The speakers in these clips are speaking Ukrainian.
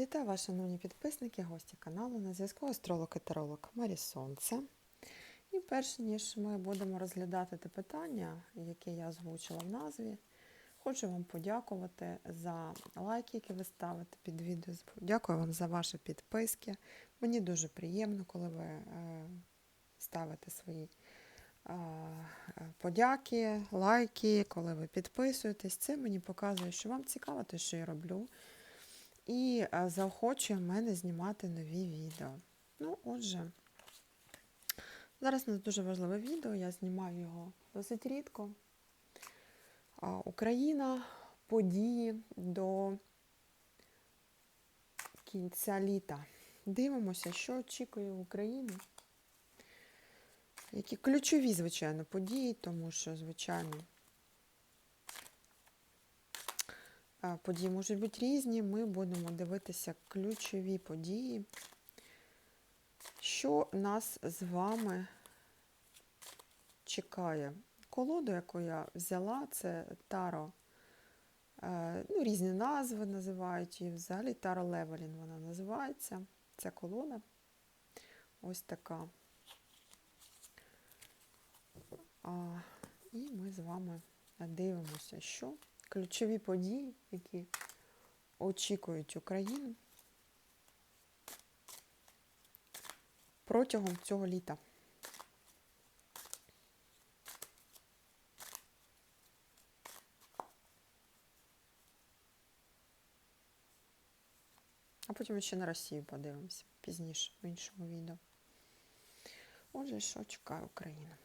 Вітаю вас, шановні підписники, гості каналу на зв'язку астролог і таролог Марі Сонце. І перш ніж ми будемо розглядати те питання, яке я озвучила в назві, хочу вам подякувати за лайки, які ви ставите під відео. Дякую вам за ваші підписки. Мені дуже приємно, коли ви е, ставите свої подяки, лайки, коли ви підписуєтесь. Це мені показує, що вам цікаво те, що я роблю і е, заохочує мене знімати нові відео. Ну, отже, зараз у нас дуже важливе відео, я знімаю його досить рідко. Україна, події до кінця літа. Дивимося, що очікує Україну. Які ключові, звичайно, події, тому що, звичайно, Е, Події можуть бути різні. Ми будемо дивитися ключові події, що нас з вами чекає. Колоду, яку я взяла, це Таро. Е, Ну, різні назви називають її. Взагалі Таро Левелін вона називається. Ця колода. Ось така. А, І ми з вами дивимося, що ключові події, які очікують Україну протягом цього літа. А потім ще на Росію подивимося пізніше в іншому відео. Отже, що чекає Україна?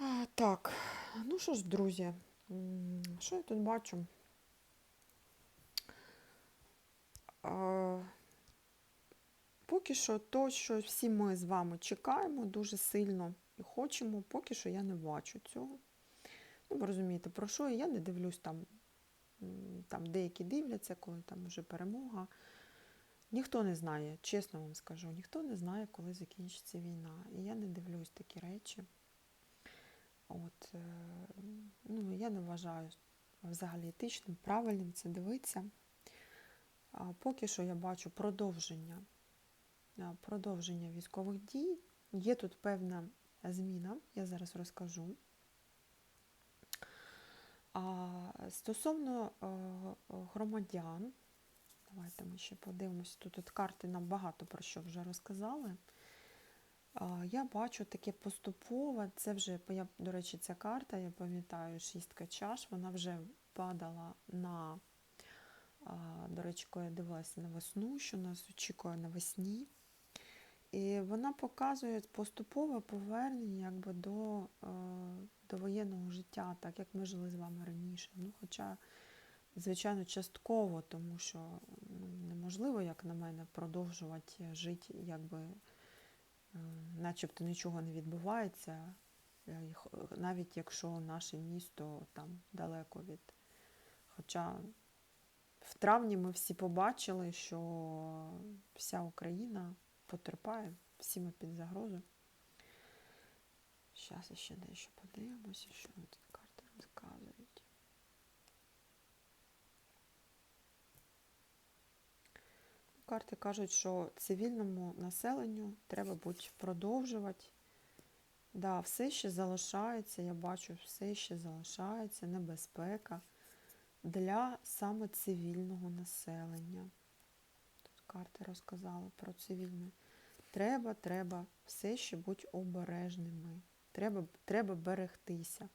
А, Так, ну що ж, друзі, що я тут бачу? Поки що то, що всі ми з вами чекаємо дуже сильно і хочемо, поки що я не бачу цього. Ну, ви розумієте, про що я не дивлюсь там, там деякі дивляться, коли там вже перемога. Ніхто не знає, чесно вам скажу, ніхто не знає, коли закінчиться війна. І я не дивлюсь такі речі. От, е, ну, я не вважаю взагалі етичним, правильним це дивитися. А Поки що я бачу продовження, продовження військових дій. Є тут певна зміна, я зараз розкажу. А Стосовно е, громадян, давайте ми ще подивимося, тут, тут карти нам багато про що вже розказали. Я бачу таке поступове, це вже, я, до речі, ця карта, я пам'ятаю, шістка чаш, вона вже падала на, до речі, я дивилася на весну, що нас очікує навесні. І вона показує поступове повернення якби, до, до воєнного життя, так як ми жили з вами раніше. Ну, Хоча, звичайно, частково, тому що ну, неможливо, як на мене, продовжувати жити, якби, начебто нічого не відбувається, е, навіть якщо наше місто там далеко від. Хоча в травні ми всі побачили, що вся Україна потерпає, всі ми під загрозою. Зараз ще дещо подивимося, що тут карти розказують. Карти кажуть, що цивільному населенню треба буде продовжувати. Да, все ще залишається, я бачу, все ще залишається небезпека для саме цивільного населення. Тут карти розказали про цивільне. Треба, треба все ще бути обережними. Треба, треба берегтися.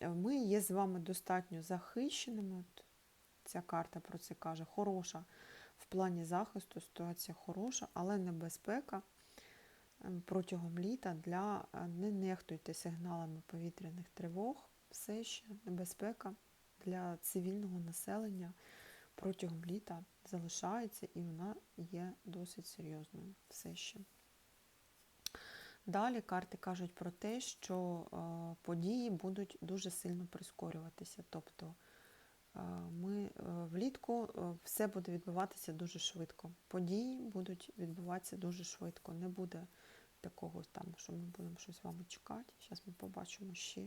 Е, Ми є з вами достатньо захищеними. От ця карта про це каже. Хороша в плані захисту, ситуація хороша, але небезпека е, протягом літа для е, не нехтуйте сигналами повітряних тривог. Все ще небезпека для цивільного населення протягом літа залишається і вона є досить серйозною все ще. Далі карти кажуть про те, що е, події будуть дуже сильно прискорюватися. Тобто ми е, влітку е, все буде відбуватися дуже швидко. Події будуть відбуватися дуже швидко. Не буде такого там, що ми будемо щось з вами чекати. Зараз ми побачимо ще.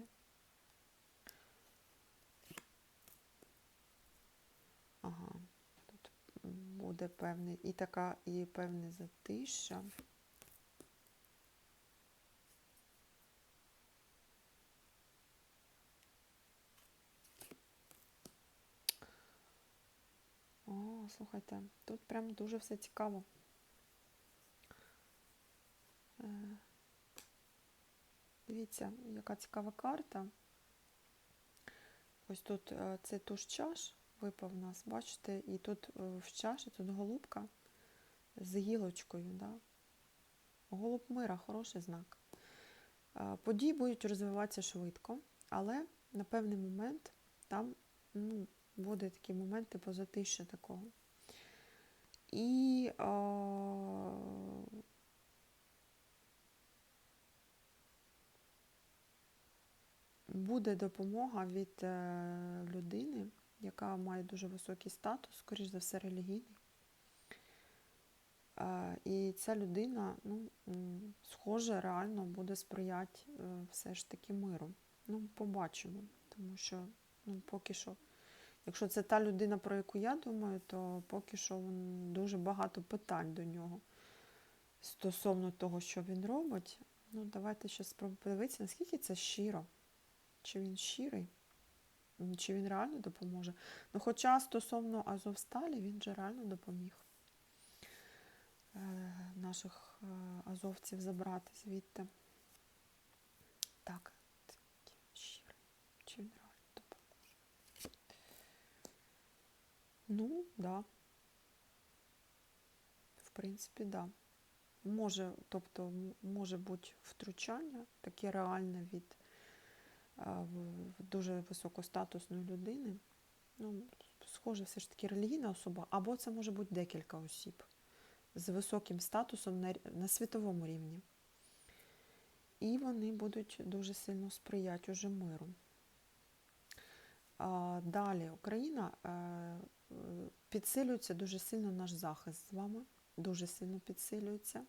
Ага, тут буде певний і така, і певне затища. О, слухайте, тут прям дуже все цікаво. Е, Дивіться, яка цікава карта. Ось тут е, це туш чаш випав у нас, бачите, і тут е, в чаші тут голубка з гілочкою. Да? Голуб мира, хороший знак. Події будуть розвиватися швидко, але на певний момент там ну, буде такі моменти позатища такого. І а, буде допомога від е, людини, яка має дуже високий статус, скоріш за все, релігійний. Е, І ця людина, ну, схоже, реально буде сприяти е, все ж таки миру. Ну, побачимо, тому що ну, поки що, якщо це та людина, про яку я думаю, то поки що дуже багато питань до нього стосовно того, що він робить. Ну, давайте ще спробуємо подивитися, наскільки це щиро. Чи він щирий, чи він реально допоможе. Ну, хоча стосовно Азовсталі, він же реально допоміг е, наших е, азовців забрати звідти. Так, такий щирий. Чи він реально допоможе? Ну, да. В принципі, да. Може, тобто, може бути втручання, таке реальне від дуже високостатусної людини. Ну, схоже, все ж таки релігійна особа, або це може бути декілька осіб з високим статусом на, на світовому рівні. І вони будуть дуже сильно сприяти уже миру. Далі Україна е, підсилюється дуже сильно наш захист з вами, дуже сильно підсилюється.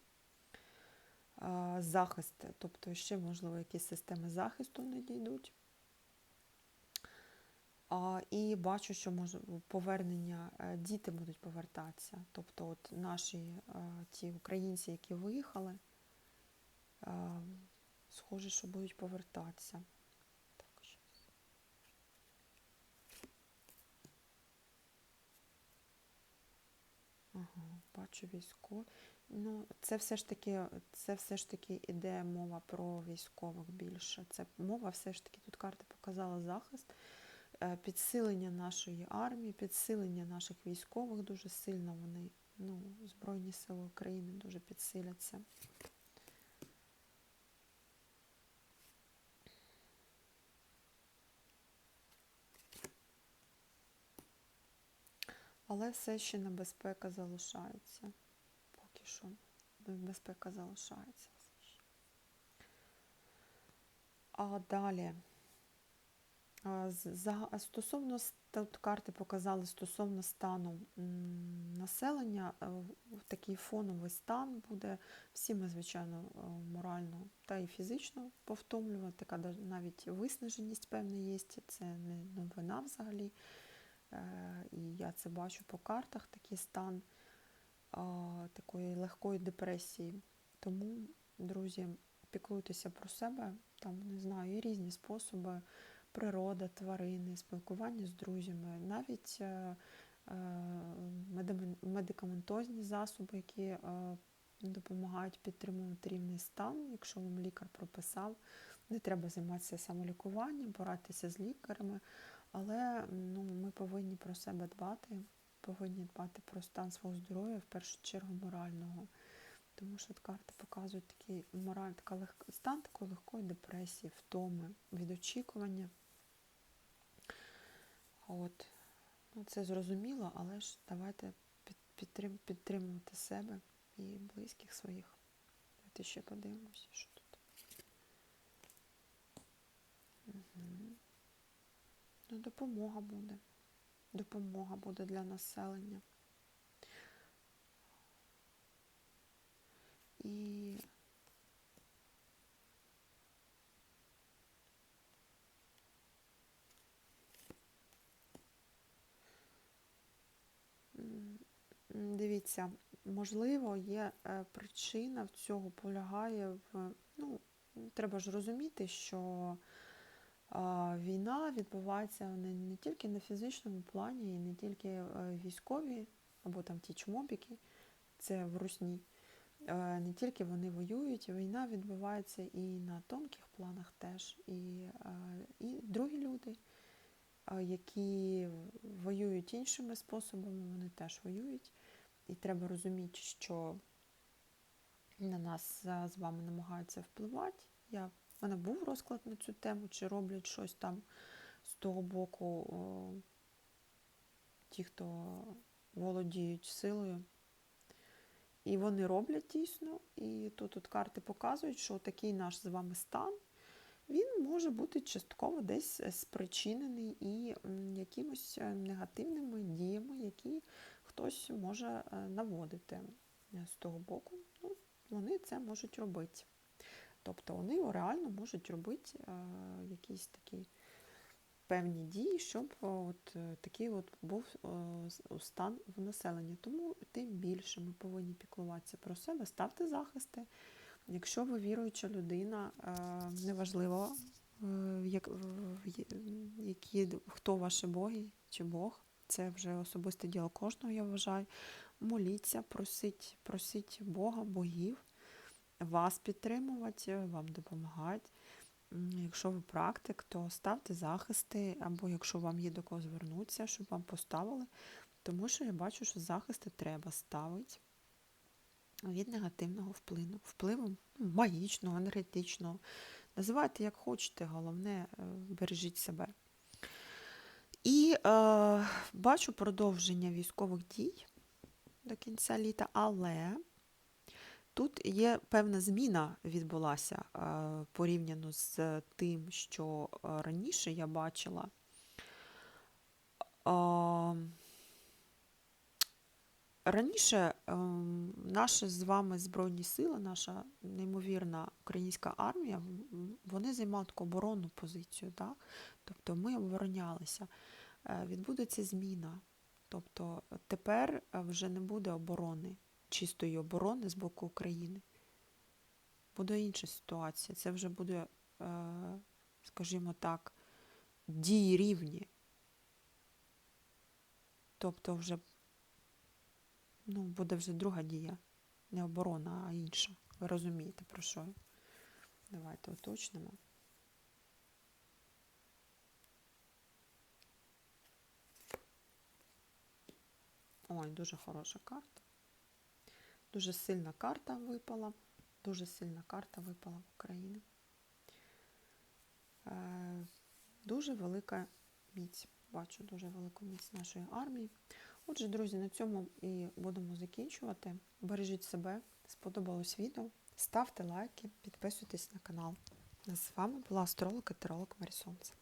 Захист, тобто ще, можливо, якісь системи захисту надійдуть. А, і бачу, що може повернення, е, діти будуть повертатися. Тобто, от наші е, ті українці, які виїхали, е, схоже, що будуть повертатися. Ага, бачу військові. Ну, це все ж таки, це все ж таки іде мова про військових більше. Це мова все ж таки, тут карта показала захист, е, підсилення нашої армії, підсилення наших військових дуже сильно вони, ну, Збройні Сили України дуже підсиляться. Але все ще небезпека залишається. Поки що небезпека залишається. А далі. Стосовно тут карти показали стосовно стану населення, е, такий фоновий стан буде. Всі ми, звичайно, е, морально та і фізично повтомлювати. Така навіть виснаженість певна є. Це не новина взагалі. Е, І я це бачу по картах, такий стан такої легкої депресії. Тому, друзі, піклуйтеся про себе, там, не знаю, є різні способи, природа, тварини, спілкування з друзями, навіть е, е, медикаментозні засоби, які допомагають підтримувати рівний стан, якщо вам лікар прописав. Не треба займатися самолікуванням, порадьтеся з лікарями, але ну, ми повинні про себе дбати, повинні дбати про стан свого здоров'я, в першу чергу морального. Тому що карти показують такий мораль, така лег... стан такої легкої депресії, втоми від очікування. От. Ну, це зрозуміло, але ж давайте підтрим, підтримувати себе і близьких своїх. Давайте ще подивимося, що тут. Угу. Ну, допомога буде. Допомога буде для населення. І Дивіться, можливо, є е, причина в цього полягає в. Ну, треба ж розуміти, що війна відбувається не, не тільки на фізичному плані, і не тільки е, військові, або там ті чмобіки, це в русні. Е, Не тільки вони воюють, війна відбувається і на тонких планах теж. І, е, і другі люди, які воюють іншими способами, вони теж воюють. І треба розуміти, що на нас з вами намагаються впливати. Я, в мене був розклад на цю тему, чи роблять щось там з того боку о, ті, хто володіють силою. І вони роблять дійсно. І тут от карти показують, що такий наш з вами стан він може бути частково десь е, спричинений і якимось е, негативними діями, які хтось може е, наводити з того боку. Ну, вони це можуть робити. Тобто вони реально можуть робити е, якісь такі певні дії, щоб е, от е, такий от був стан в населенні. Тому тим більше ми повинні піклуватися про себе, ставте захисти. Якщо ви віруюча людина, неважливо, як, які, хто ваші боги чи Бог, це вже особисте діло кожного, я вважаю. Моліться, просіть, просіть Бога, богів, вас підтримувати, вам допомагати. Якщо ви практик, то ставте захисти, або якщо вам є до кого звернутися, щоб вам поставили. Тому що я бачу, що захисти треба ставити від негативного впливу, впливу магічного, енергетичного. Називайте як хочете, головне, е, бережіть себе. І е, бачу продовження військових дій до кінця літа, але тут є певна зміна відбулася е, порівняно з тим, що е, раніше я бачила. Е, Раніше наші з вами Збройні сили, наша неймовірна українська армія, вони займали таку оборонну позицію. Так? Тобто ми оборонялися. Відбудеться зміна. Тобто тепер вже не буде оборони, чистої оборони з боку України. Буде інша ситуація. Це вже буде, е, скажімо так, дії рівні. Тобто вже ну, буде вже друга дія. Не оборона, а інша. Ви розумієте, про що? Давайте уточнимо. Ой, дуже хороша карта. Дуже сильна карта випала. Дуже сильна карта випала в Україні. Е, Дуже велика міць. Бачу дуже велику міць нашої армії. Отже, друзі, на цьому і будемо закінчувати. Бережіть себе, сподобалось відео. Ставте лайки, підписуйтесь на канал. З вами була астролог і теролог Марі Сонце.